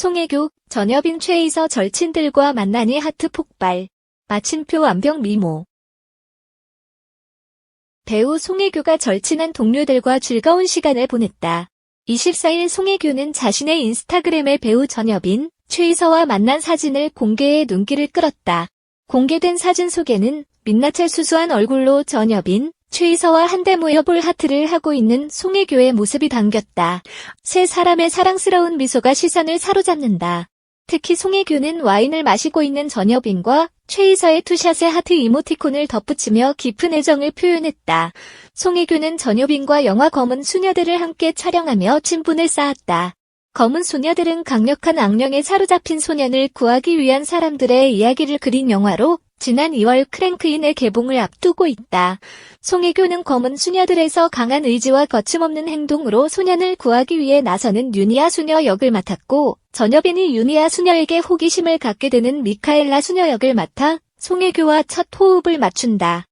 송혜교, 전여빈 최이서 절친들과 만나니 하트 폭발. 마침표 완벽 미모. 배우 송혜교가 절친한 동료들과 즐거운 시간을 보냈다. 24일 송혜교는 자신의 인스타그램에 배우 전여빈, 최이서와 만난 사진을 공개해 눈길을 끌었다. 공개된 사진 속에는 민낯을 수수한 얼굴로 전여빈, 최이서와 한데 모여볼 하트를 하고 있는 송혜교의 모습이 담겼다. 세 사람의 사랑스러운 미소가 시선을 사로잡는다. 특히 송혜교는 와인을 마시고 있는 전여빈과 최이서의 투샷의 하트 이모티콘을 덧붙이며 깊은 애정을 표현했다. 송혜교는 전여빈과 영화 검은 수녀들을 함께 촬영하며 친분을 쌓았다. 검은 소녀들은 강력한 악령에 사로잡힌 소년을 구하기 위한 사람들의 이야기를 그린 영화로 지난 2월 크랭크인의 개봉을 앞두고 있다. 송혜교는 검은 수녀들에서 강한 의지와 거침없는 행동으로 소년을 구하기 위해 나서는 유니아 수녀 역을 맡았고, 전여빈이 유니아 수녀에게 호기심을 갖게 되는 미카엘라 수녀 역을 맡아 송혜교와 첫 호흡을 맞춘다.